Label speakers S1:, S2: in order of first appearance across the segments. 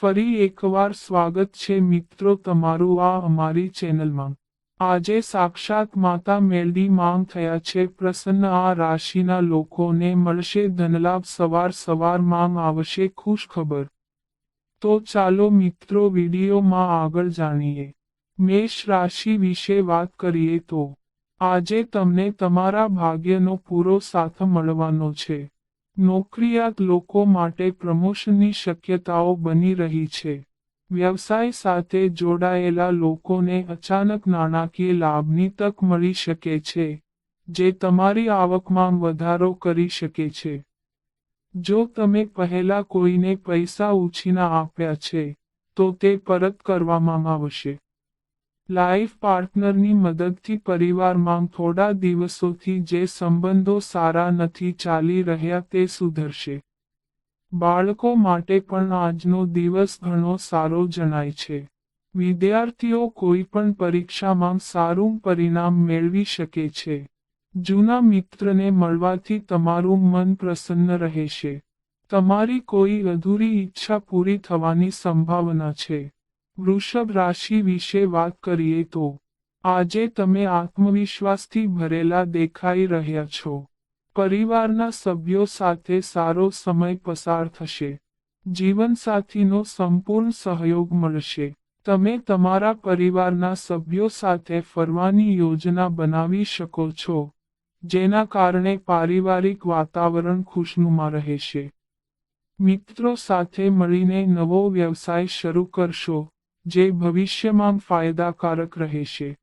S1: ફરી એકવાર સ્વાગત છે મિત્રો તમારું આ અમારી ચેનલમાં. આજે સાક્ષાત માતા મેલડી માંગ થયા છે પ્રસન્ન આ રાશિના લોકોને મળશે ધનલાભ સવાર સવાર માંગ આવશે ખુશ ખબર. તો ચાલો મિત્રો વિડીયોમાં આગળ જાણીએ. મેષ રાશિ વિશે વાત કરીએ તો. આજે તમને તમારા ભાગ્યનો પૂરો સાથ મળવાનો છે. નોકરિયાત લોકો માટે પ્રમોશનની શક્યતાઓ બની રહી છે. વ્યવસાય સાથે જોડાયેલા લોકોને અચાનક નાણાકીય લાભની તક મળી શકે છે, જે તમારી આવકમાં વધારો કરી શકે છે. જો તમે પહેલા કોઈને પૈસા ઉછીના આપ્યા છે, તો તે પરત કરવામાં આવશે. લાઈફ પાર્ટનરની મદદથી પરિવારમાં થોડા દિવસોથી જે સંબંધો સારા નથી ચાલી રહ્યા તે સુધરશે. બાળકો માટે પણ આજનો દિવસ ઘણો સારો જણાય છે. વિદ્યાર્થીઓ કોઈ પણ પરીક્ષામાં સારું પરિણામ મેળવી શકે છે. જૂના મિત્રને મળવાથી તમારું મન પ્રસન્ન રહેશે. તમારી કોઈ અધૂરી ઈચ્છા પૂરી થવાની સંભાવના છે. વૃષભ રાશિ વિશે વાત કરીએ તો, આજે તમે આત્મવિશ્વાસથી ભરેલા દેખાઈ રહ્યા છો. પરિવારના સભ્યો સાથે સારો સમય પસાર થશે. જીવનસાથીનો સંપૂર્ણ સહયોગ મળશે. તમે તમારા પરિવારના સભ્યો સાથે ફરવાની યોજના બનાવી શકો છો, જેના કારણે પારિવારિક વાતાવરણ ખુશનુમા રહેશે. મિત્રો સાથે મળીને નવો વ્યવસાય શરૂ કરશો. જે ભવિષ્યમાં ફાયદાકારક રહેશે.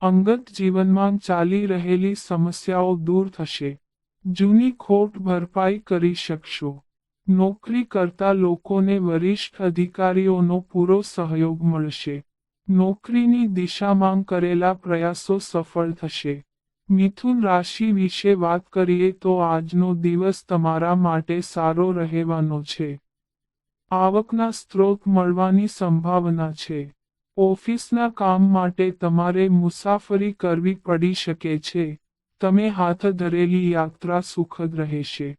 S1: અંગત જીવનમાં ચાલી રહેલી સમસ્યાઓ દૂર થશે. જૂની ખોટ ભરપાઈ કરી શકશો. નોકરી કરતા લોકોને વરિષ્ઠ અધિકારીઓનો પૂરો સહયોગ મળશે. નોકરીની દિશામાં કરેલા પ્રયાસો સફળ થશે. મિથુન રાશિ વિશે વાત કરીએ તો આજનો દિવસ તમારા માટે સારો રહેવાનો છે. આવકના સ્ત્રોત મળવાની સંભાવના છે. ઓફિસના કામ માટે તમારે મુસાફરી કરવી પડી શકે છે. તમે હાથ ધરેલી યાત્રા સુખદ રહેશે.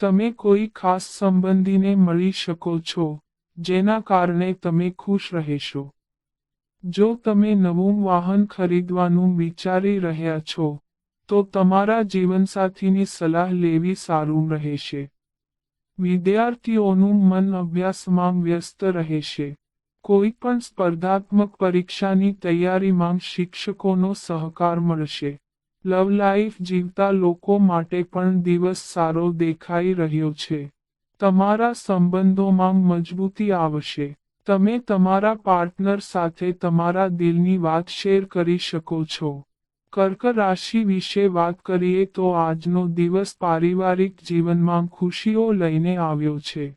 S1: તમે કોઈ ખાસ સંબંધીને મળી શકો છો, જેના કારણે તમે ખુશ રહેશો. જો તમે નવું વાહન ખરીદવાનું વિચારી રહ્યા છો, તો તમારા જીવનસાથીની સલાહ લેવી સારું રહેશે. વિદ્યાર્થીઓનું મન અભ્યાસમાં વ્યસ્ત રહેશે. કોઈ પણ સ્પર્ધાત્મક પરીક્ષાની તૈયારીમાં શિક્ષકોનો સહકાર મળશે. લવ લાઈફ જીવતા લોકો માટે પણ દિવસ સારો દેખાઈ રહ્યો છે. તમારા સંબંધોમાં મજબૂતી આવશે. તમે તમારા પાર્ટનર સાથે તમારા દિલની વાત શેર કરી શકો છો. કર્ક રાશિ વિશે વાત કરીએ તો આજનો દિવસ પારિવારિક જીવનમાં ખુશીઓ લઈને આવ્યો છે.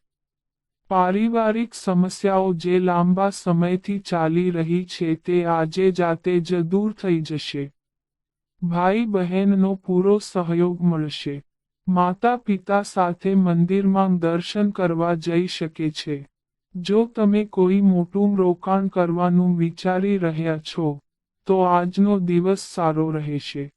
S1: પારિવારિક સમસ્યાઓ જે લાંબા સમયથી ચાલી રહી છે તે આજે જાતે જ દૂર થઈ જશે. ભાઈ બહેનનો પૂરો સહયોગ મળશે. માતા પિતા સાથે મંદિરમાં દર્શન કરવા જઈ શકે છે. જો તમે કોઈ મોટું રોકાણ કરવાનું વિચારી રહ્યા છો તો આજનો દિવસ સારો રહેશે.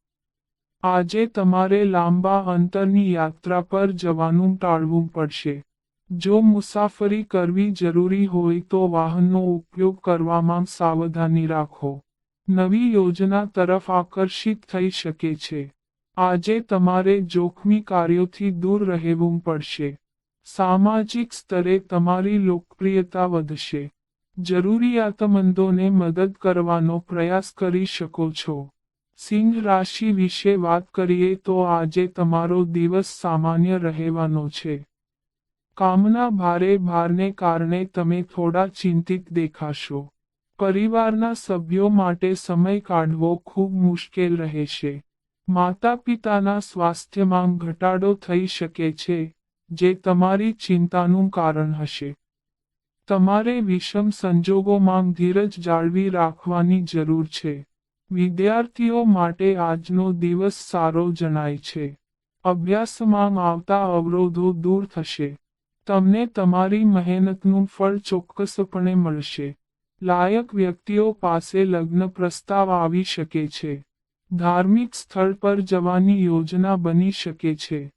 S1: આજે તમારે લાંબા અંતરની યાત્રા પર જવાનું ટાળવું પડશે. જો મુસાફરી કરવી જરૂરી હોય તો વાહનનો ઉપયોગ કરવામાં સાવધાની રાખો. નવી યોજના તરફ આકર્ષિત થઈ શકે છે. આજે તમારે જોખમી કાર્યોથી દૂર રહેવું પડશે. સામાજિક સ્તરે તમારી લોકપ્રિયતા વધશે. જરૂરિયાતમંદોને મદદ કરવાનો પ્રયાસ કરી શકો છો. સિંહ રાશિ વિશે વાત કરીએ તો આજે તમારો દિવસ સામાન્ય રહેવાનો છે. કામના ભારે ભારને કારણે તમે થોડા ચિંતિત દેખાશો. પરિવારના સભ્યો માટે સમય કાઢવો ખૂબ મુશ્કેલ રહેશે. માતા પિતાના સ્વાસ્થ્યમાં ઘટાડો થઈ શકે છે, જે તમારી ચિંતાનું કારણ હશે. તમારે વિષમ સંજોગોમાં ધીરજ જાળવી રાખવાની જરૂર છે. વિદ્યાર્થીઓ માટે આજનો દિવસ સારો જણાય છે. અભ્યાસમાં આવતા અવરોધો દૂર થશે. તમને તમારી મહેનતનું ફળ ચોક્કસપણે મળશે. લાયક વ્યક્તિઓ પાસે લગ્ન પ્રસ્તાવ આવી શકે છે. ધાર્મિક સ્થળ પર જવાની યોજના બની શકે છે.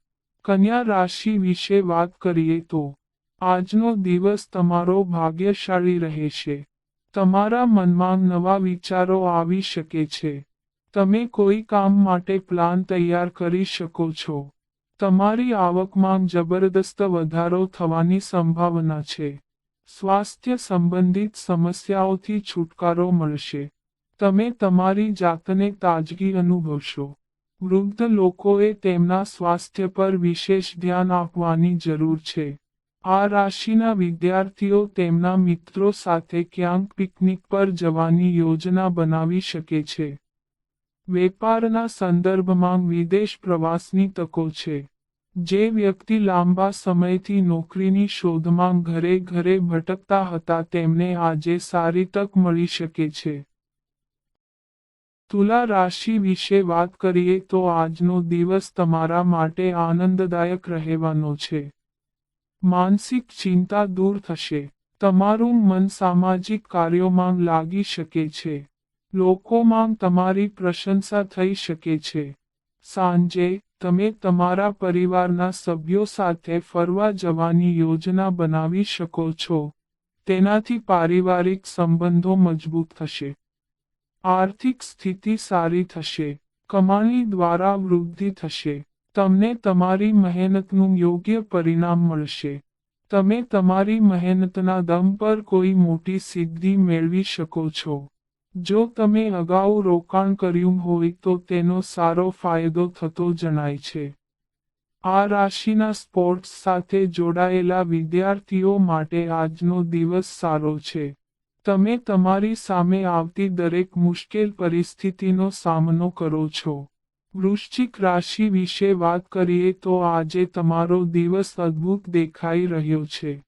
S1: કન્યા રાશિ વિશે વાત કરીએ તો આજનો દિવસ તમારો ભાગ્યશાળી રહેશે તમારા મનમાં નવા વિચારો આવી શકે છે. તમે કોઈ કામ માટે પ્લાન તૈયાર કરી શકો છો. તમારી આવકમાં જબરદસ્ત વધારો થવાની સંભાવના છે. સ્વાસ્થ્ય સંબંધિત સમસ્યાઓથી છુટકારો મળશે. તમે તમારી જાતને તાજગી અનુભવશો. વૃદ્ધ લોકોએ તેમના સ્વાસ્થ્ય પર વિશેષ ધ્યાન આપવાની જરૂર છે. આ રાશિના વિદ્યાર્થીઓ તેમના મિત્રો સાથે ક્યાંક પિકનિક પર જવાની યોજના બનાવી શકે છે. વેપારના સંદર્ભમાં વિદેશ પ્રવાસની તકો છે. જે વ્યક્તિ લાંબા સમયથી નોકરીની શોધમાં ઘરે ઘરે ભટકતા હતા તેમને આજે સારી તક મળી શકે છે. તુલા રાશિ વિશે વાત કરીએ તો આજનો દિવસ તમારા માટે આનંદદાયક રહેવાનો છે. માનસિક ચિંતા દૂર થશે. તમારું મન સામાજિક કાર્યોમાં લાગી શકે છે. લોકોમાં તમારી પ્રશંસા થઈ શકે છે. સાંજે, તમે તમારા પરિવારના સભ્યો સાથે ફરવા જવાની યોજના બનાવી શકો છો. તેનાથી પારિવારિક સંબંધો મજબૂત થશે. આર્થિક સ્થિતિ સારી થશે. કમાણી દ્વારા વૃદ્ધિ થશે. તમને તમારી મહેનતનું યોગ્ય પરિણામ મળશે. તમે તમારી મહેનતના દમ પર કોઈ મોટી સિદ્ધિ મેળવી શકો છો. જો તમે અગાઉ રોકાણ કર્યું હોય તો તેનો સારો ફાયદો થતો જણાય છે. આ રાશિના સ્પોર્ટ્સ સાથે જોડાયેલા વિદ્યાર્થીઓ માટે આજનો દિવસ સારો છે. તમે તમારી સામે આવતી દરેક મુશ્કેલ પરિસ્થિતિનો સામનો કરો છો. વૃશ્ચિક રાશિ વિશે વાત કરીએ તો આજે તમારો દિવસ અદ્ભુત દેખાઈ રહ્યો છે.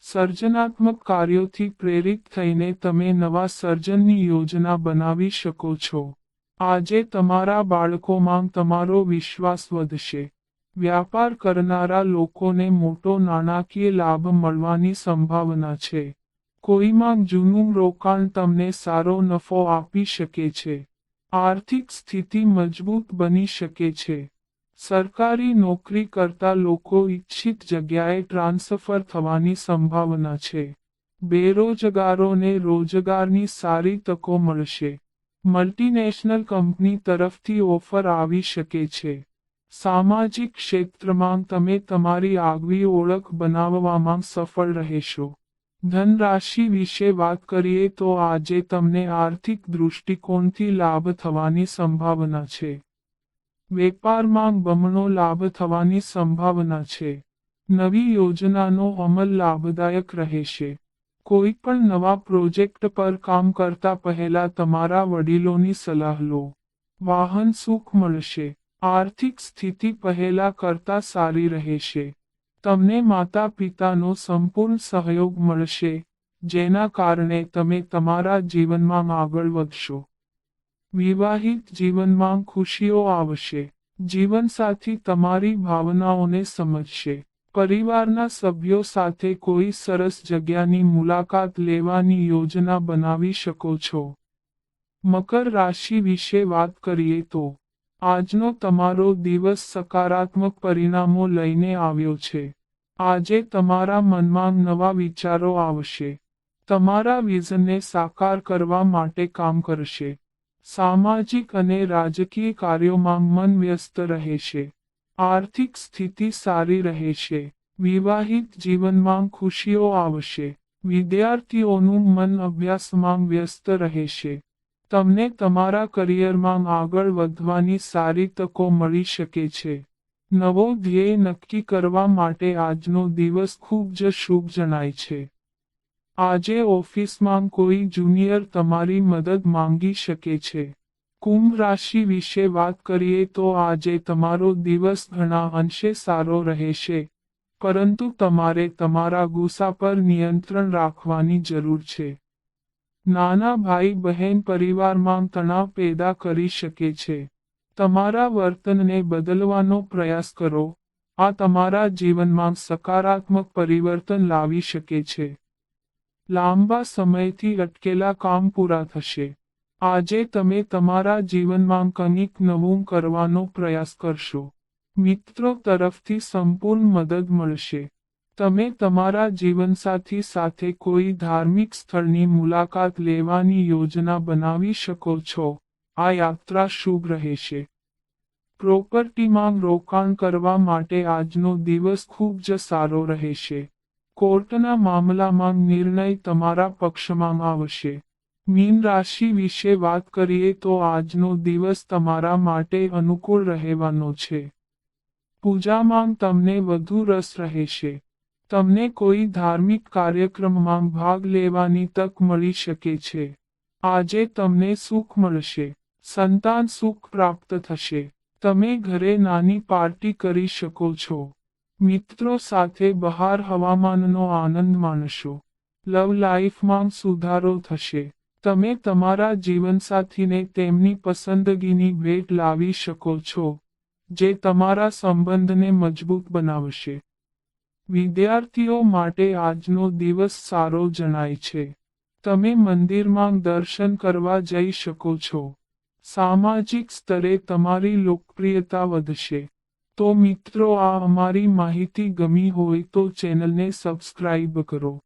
S1: સર્જનાત્મક કાર્યોથી પ્રેરિત થઈને તમે નવા સર્જનની યોજના બનાવી શકો છો. આજે તમારા બાળકોમાં તમારો વિશ્વાસ વધશે. વ્યાપાર કરનારા લોકોને મોટો નાણાકીય લાભ મળવાની સંભાવના છે. કોઈમાં જૂનું રોકાણ તમને સારો નફો આપી શકે છે. આર્થિક સ્થિતિ મજબૂત બની શકે છે. સરકારી નોકરી કરતા લોકો ઈચ્છિત જગ્યાએ ટ્રાન્સફર થવાની સંભાવના છે. બેરોજગારોને રોજગારની સારી તકો મળશે. મલ્ટીનેશનલ કંપની તરફથી ઓફર આવી શકે છે. સામાજિક ક્ષેત્રમાં તમે તમારી આગવી ઓળખ બનાવવામાં સફળ રહેશો. ધનરાશિ વિશે વાત કરીએ તો આજે તમને આર્થિક દૃષ્ટિકોણથી લાભ થવાની સંભાવના છે. વેપારમાં બમણો લાભ થવાની સંભાવના છે. નવી યોજનાનો અમલ લાભદાયક રહેશે. કોઈ પણ નવા પ્રોજેક્ટ પર કામ કરતા પહેલા તમારા વડીલોની સલાહ લો. વાહન સુખ મળશે. આર્થિક સ્થિતિ પહેલા કરતા સારી રહેશે. તમને માતા પિતાનો સંપૂર્ણ સહયોગ મળશે, જેના કારણે તમે તમારા જીવનમાં આગળ વધશો. વિવાહિત જીવનમાં ખુશીઓ આવશે, જીવનસાથી તમારી ભાવનાઓને સમજશે. પરિવારના સભ્યો સાથે કોઈ સરસ જગ્યાની મુલાકાત લેવાની યોજના બનાવી શકો છો. મકર રાશિ વિશે વાત કરીએ તો આજનો તમારો દિવસ સકારાત્મક પરિણામો લઈને આવ્યો છે. આજે તમારા મનમાં નવા વિચારો આવશે. તમારા વિઝનને સાકાર કરવા માટે કામ કરશે. સામાજિક અને રાજકીય કાર્યોમાં મન વ્યસ્ત રહેશે. આર્થિક સ્થિતિ સારી રહેશે. વિવાહિત જીવનમાં ખુશીઓ આવશે. વિદ્યાર્થીઓનું મન અભ્યાસમાં વ્યસ્ત રહેશે. તમને તમારા કરિયરમાં આગળ વધવાની સારી તકો મળી શકે છે. નવો ધ્યેય નક્કી કરવા માટે આજનો દિવસ ખૂબ જ શુભ જણાય છે. આજે ઓફિસમાં કોઈ જુનિયર તમારી મદદ માંગી શકે છે. કુંભ રાશિ વિશે વાત કરીએ તો આજે તમારો દિવસ ઘણા અંશે સારો રહેશે, પરંતુ તમારે તમારા ગુસ્સા પર નિયંત્રણ રાખવાની જરૂર છે. નાના ભાઈ બહેન પરિવારમાં તણાવ પેદા કરી શકે છે. તમારા વર્તનને બદલવાનો પ્રયાસ કરો. આ તમારા જીવનમાં સકારાત્મક પરિવર્તન લાવી શકે છે. લાંબા સમયથી અટકેલા કામ પૂરા થશે. આજે તમે તમારા જીવનમાં કંઈક નવું કરવાનો પ્રયાસ કરશો. મિત્રો તરફથી સંપૂર્ણ મદદ મળશે. તમે તમારા જીવનસાથી સાથે કોઈ ધાર્મિક સ્થળની મુલાકાત લેવાની યોજના બનાવી શકો છો. આ યાત્રા શુભ રહેશે. પ્રોપર્ટીમાં રોકાણ કરવા માટે આજનો દિવસ ખૂબ જ સારો રહેશે. કોર્ટના મામલામાં નિર્ણય તમારા પક્ષમાં આવશે. મીન રાશિ વિશે વાત કરીએ તો આજનો દિવસ તમારા માટે અનુકૂળ રહેવાનો છે. પૂજામાં તમને વધુ રસ રહેશે. તમને કોઈ ધાર્મિક કાર્યક્રમમાં ભાગ લેવાની તક મળી શકે છે. આજે તમને સુખ મળશે. સંતાન સુખ પ્રાપ્ત થશે. તમે ઘરે નાની પાર્ટી કરી શકો છો. મિત્રો સાથે બહાર હવામાનનો આનંદ માણશો. લવ લાઈફમાં સુધારો થશે. તમે તમારા જીવનસાથીને તેમની પસંદગીની ભેટ લાવી શકો છો, જે તમારા સંબંધને મજબૂત બનાવશે. વિદ્યાર્થીઓ માટે આજનો દિવસ સારો જણાય છે. તમે મંદિરમાં દર્શન કરવા જઈ શકો છો. સામાજિક સ્તરે તમારી લોકપ્રિયતા વધશે. તો મિત્રો, આ અમારી માહિતી ગમી હોય તો ચેનલને સબસ્ક્રાઇબ કરો.